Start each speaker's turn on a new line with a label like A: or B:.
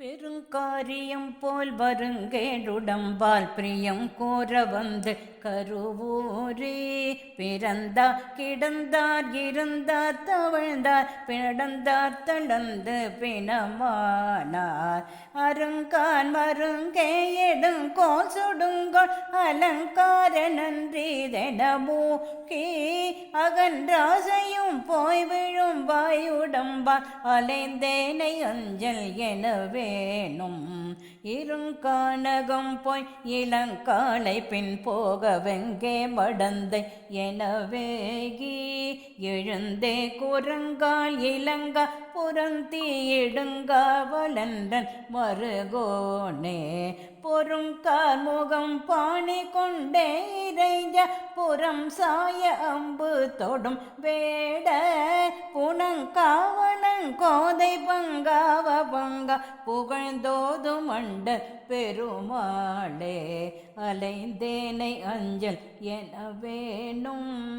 A: பெருங்காரியம் போல் வருங்கேடுடம்பால் பிரியம் கோர வந்து கருவூரே. பிறந்தா கிடந்தார் இருந்தார் தவழ்ந்தார் பிடந்தார் தளர்ந்து பிணமானார். அருங்கான் மருங்கே எடுங்கோல் சுடுங்கோள் அலங்கார நன்றி நன்றிதெனமோ கே அகன்றாசையும் போய் விழும் வாயுடம்பால் அலைந்தேனை அஞ்சல் என வேணும். இருங்கானகம் போய் இளங்காலை பின் போகவெங்கே மடந்தை எனவேகி எழுந்தே குரங்கால் இளங்கா புறந்தி இடுங்காவலன்றன் மருகோனே. பொறுங்கால் முகம் பாணி கொண்டே இறைஞ்ச புறம் சாய அம்பு தொடும் வேட. புனங்காவலன் கோதை பங்காவ பங்கா புகழ்ந்தோது மண்ட பெருமாளே. அலைந்தேனை அஞ்சல் என வேணும்.